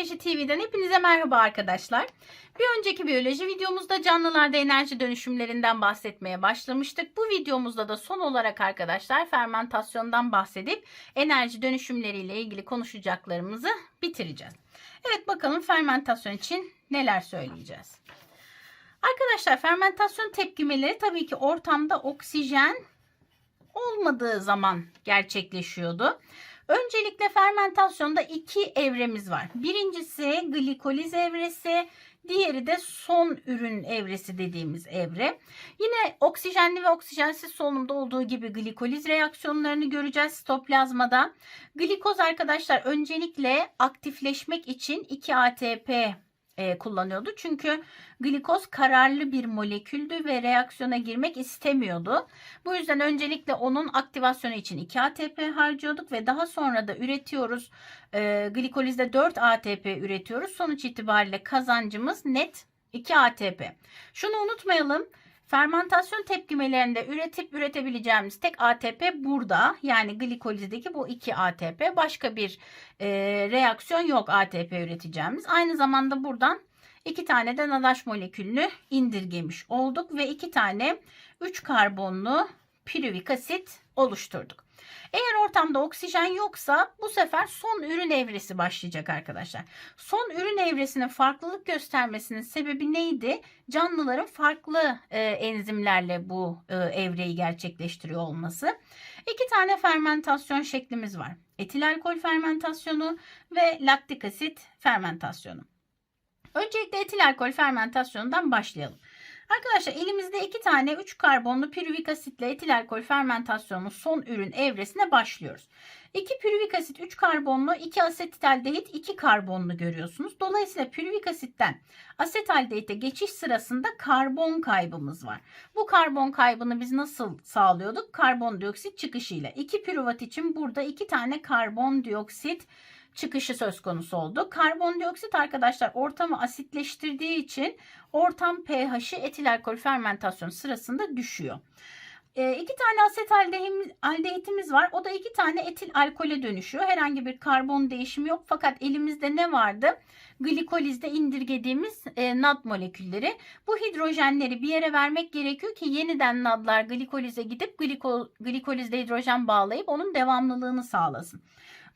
Biyoloji TV'den hepinize merhaba arkadaşlar. Bir önceki biyoloji videomuzda canlılarda enerji dönüşümlerinden bahsetmeye başlamıştık. Bu videomuzda da son olarak arkadaşlar fermentasyondan bahsedip enerji dönüşümleriyle ilgili konuşacaklarımızı bitireceğiz. Evet bakalım fermentasyon için neler söyleyeceğiz. Arkadaşlar fermentasyon tepkimeleri tabii ki ortamda oksijen olmadığı zaman gerçekleşiyordu. Öncelikle fermentasyonda iki evremiz var. Birincisi glikoliz evresi, diğeri de son ürün evresi dediğimiz evre. Yine oksijenli ve oksijensiz solunumda olduğu gibi glikoliz reaksiyonlarını göreceğiz sitoplazmada. Glikoz arkadaşlar öncelikle aktifleşmek için 2 ATP e, kullanıyordu. Çünkü glikoz kararlı bir moleküldü ve reaksiyona girmek istemiyordu. Bu yüzden öncelikle onun aktivasyonu için 2 ATP harcıyorduk ve daha sonra da üretiyoruz. E, glikolizde 4 ATP üretiyoruz. Sonuç itibariyle kazancımız net 2 ATP. Şunu unutmayalım. Fermentasyon tepkimelerinde üretip üretebileceğimiz tek ATP burada. Yani glikolizdeki bu 2 ATP. Başka bir e, reaksiyon yok ATP üreteceğimiz. Aynı zamanda buradan iki tane de nadaş molekülünü indirgemiş olduk ve iki tane 3 karbonlu piruvik asit oluşturduk. Eğer ortamda oksijen yoksa bu sefer son ürün evresi başlayacak arkadaşlar. Son ürün evresinin farklılık göstermesinin sebebi neydi? Canlıların farklı e, enzimlerle bu e, evreyi gerçekleştiriyor olması. İki tane fermentasyon şeklimiz var. Etil alkol fermentasyonu ve laktik asit fermentasyonu. Öncelikle etil alkol fermentasyonundan başlayalım. Arkadaşlar elimizde iki tane 3 karbonlu piruvik asitle etil alkol fermentasyonunun son ürün evresine başlıyoruz. 2 piruvik asit 3 karbonlu 2 asetaldehit 2 karbonlu görüyorsunuz. Dolayısıyla piruvik asitten asetaldehite geçiş sırasında karbon kaybımız var. Bu karbon kaybını biz nasıl sağlıyorduk? Karbondioksit çıkışıyla. 2 piruvat için burada 2 tane karbondioksit çıkışı söz konusu oldu. Karbondioksit arkadaşlar ortamı asitleştirdiği için ortam pH'i etil alkol fermentasyon sırasında düşüyor. E, iki tane asetaldehitimiz var. O da iki tane etil alkole dönüşüyor. Herhangi bir karbon değişimi yok. Fakat elimizde ne vardı? Glikolizde indirgediğimiz e, NAD molekülleri. Bu hidrojenleri bir yere vermek gerekiyor ki yeniden NAD'lar glikolize gidip gliko, glikolizde hidrojen bağlayıp onun devamlılığını sağlasın.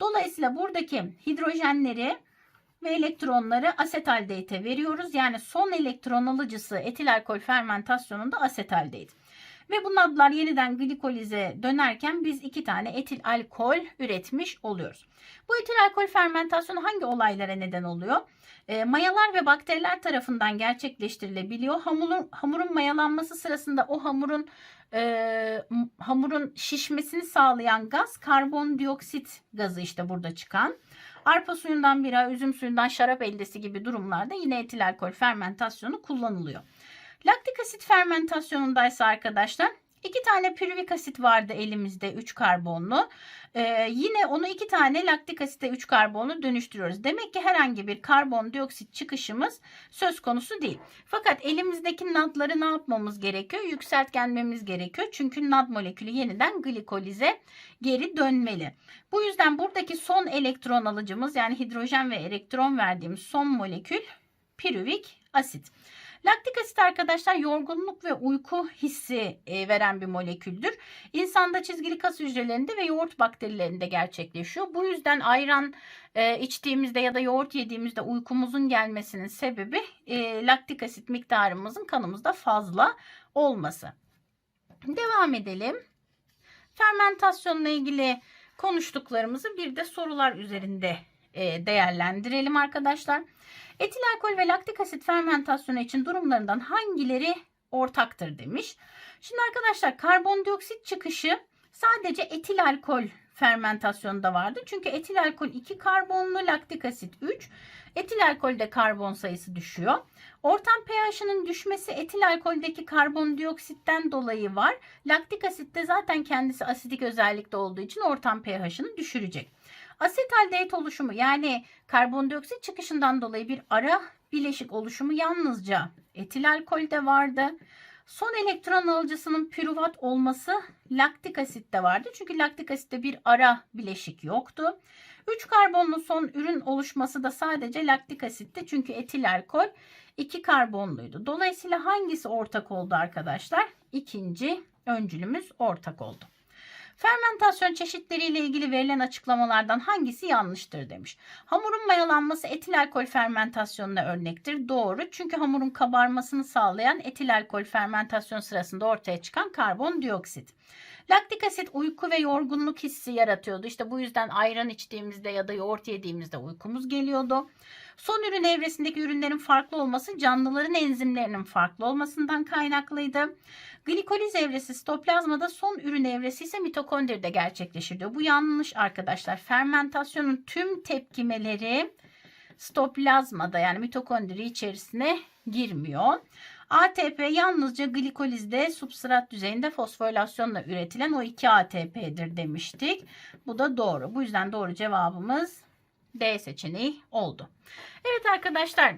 Dolayısıyla buradaki hidrojenleri ve elektronları asetaldehite veriyoruz. Yani son elektron alıcısı etil alkol fermentasyonunda asetaldehit. Ve bu nadlar yeniden glikolize dönerken biz iki tane etil alkol üretmiş oluyoruz. Bu etil alkol fermentasyonu hangi olaylara neden oluyor? E, mayalar ve bakteriler tarafından gerçekleştirilebiliyor. Hamurun, hamurun mayalanması sırasında o hamurun e, hamurun şişmesini sağlayan gaz karbondioksit gazı işte burada çıkan. Arpa suyundan bira, üzüm suyundan şarap eldesi gibi durumlarda yine etil alkol fermentasyonu kullanılıyor. Laktik asit fermentasyonundaysa arkadaşlar iki tane piruvik asit vardı elimizde 3 karbonlu. Ee, yine onu iki tane laktik asite 3 karbonlu dönüştürüyoruz. Demek ki herhangi bir karbondioksit çıkışımız söz konusu değil. Fakat elimizdeki nadları ne yapmamız gerekiyor? Yükseltgenmemiz gerekiyor. Çünkü nad molekülü yeniden glikolize geri dönmeli. Bu yüzden buradaki son elektron alıcımız yani hidrojen ve elektron verdiğimiz son molekül piruvik asit. Laktik asit arkadaşlar yorgunluk ve uyku hissi e, veren bir moleküldür. İnsanda çizgili kas hücrelerinde ve yoğurt bakterilerinde gerçekleşiyor. Bu yüzden ayran e, içtiğimizde ya da yoğurt yediğimizde uykumuzun gelmesinin sebebi e, laktik asit miktarımızın kanımızda fazla olması. Devam edelim. Fermentasyonla ilgili konuştuklarımızı bir de sorular üzerinde değerlendirelim arkadaşlar. Etil alkol ve laktik asit fermentasyonu için durumlarından hangileri ortaktır demiş. Şimdi arkadaşlar karbondioksit çıkışı sadece etil alkol fermentasyonunda vardı. Çünkü etil alkol 2 karbonlu, laktik asit 3. Etil alkolde karbon sayısı düşüyor. Ortam pH'ının düşmesi etil alkoldeki karbondioksitten dolayı var. Laktik asitte zaten kendisi asidik özellikte olduğu için ortam pH'ını düşürecek. Asetaldehit oluşumu yani karbondioksit çıkışından dolayı bir ara bileşik oluşumu yalnızca etil alkolde vardı. Son elektron alıcısının pürüvat olması laktik asitte vardı. Çünkü laktik asitte bir ara bileşik yoktu. 3 karbonlu son ürün oluşması da sadece laktik asitte çünkü etil alkol 2 karbonluydu. Dolayısıyla hangisi ortak oldu arkadaşlar? İkinci öncülümüz ortak oldu. Fermentasyon çeşitleriyle ilgili verilen açıklamalardan hangisi yanlıştır demiş. Hamurun mayalanması etil alkol fermentasyonuna örnektir. Doğru. Çünkü hamurun kabarmasını sağlayan etil alkol fermentasyon sırasında ortaya çıkan karbondioksit. Laktik asit uyku ve yorgunluk hissi yaratıyordu. İşte bu yüzden ayran içtiğimizde ya da yoğurt yediğimizde uykumuz geliyordu. Son ürün evresindeki ürünlerin farklı olması canlıların enzimlerinin farklı olmasından kaynaklıydı. Glikoliz evresi stoplazmada son ürün evresi ise mitokondride gerçekleşir diyor. Bu yanlış arkadaşlar. Fermentasyonun tüm tepkimeleri stoplazmada yani mitokondri içerisine girmiyor. ATP yalnızca glikolizde substrat düzeyinde fosforilasyonla üretilen o 2 ATP'dir demiştik. Bu da doğru. Bu yüzden doğru cevabımız D seçeneği oldu. Evet arkadaşlar.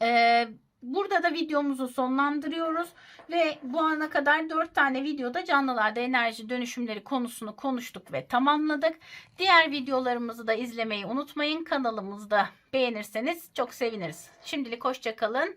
Eee Burada da videomuzu sonlandırıyoruz ve bu ana kadar 4 tane videoda canlılarda enerji dönüşümleri konusunu konuştuk ve tamamladık. Diğer videolarımızı da izlemeyi unutmayın. Kanalımızda beğenirseniz çok seviniriz. Şimdilik hoşça kalın.